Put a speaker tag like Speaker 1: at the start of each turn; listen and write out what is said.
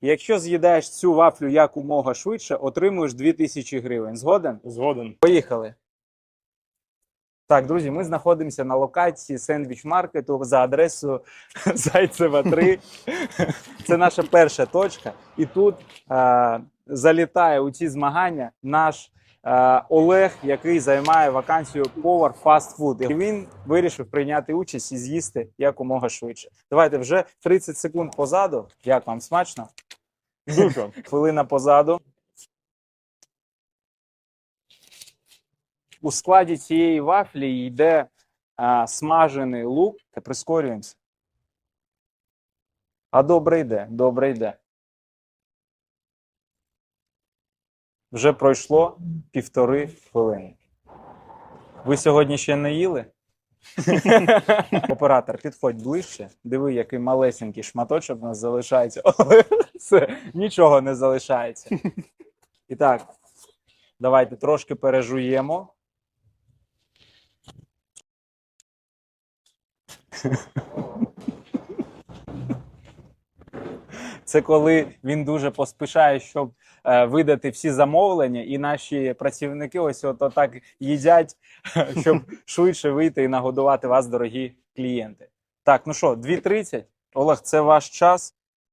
Speaker 1: Якщо з'їдаєш цю вафлю якомога швидше, отримуєш 2000 гривень. Згоден?
Speaker 2: Згоден.
Speaker 1: Поїхали. Так, друзі, ми знаходимося на локації сендвіч маркету за адресою Зайцева 3. Це наша перша точка. І тут е, залітає у ці змагання наш е, Олег, який займає вакансію повар фастфуд. І він вирішив прийняти участь і з'їсти якомога швидше. Давайте вже 30 секунд позаду. Як вам смачно?
Speaker 2: Дуже.
Speaker 1: Хвилина позаду. У складі цієї вафлі йде а, смажений лук. Та Прискорюємося. А добре йде, добре йде. Вже пройшло півтори хвилини. Ви сьогодні ще не їли? Оператор, підходь ближче. Диви, який малесенький шматочок у нас залишається. Але нічого не залишається. І так, давайте трошки пережуємо. Це коли він дуже поспішає, щоб е, видати всі замовлення, і наші працівники ось от так їдять, щоб швидше вийти і нагодувати вас, дорогі клієнти. Так, ну що, 2.30. Олег, це ваш час.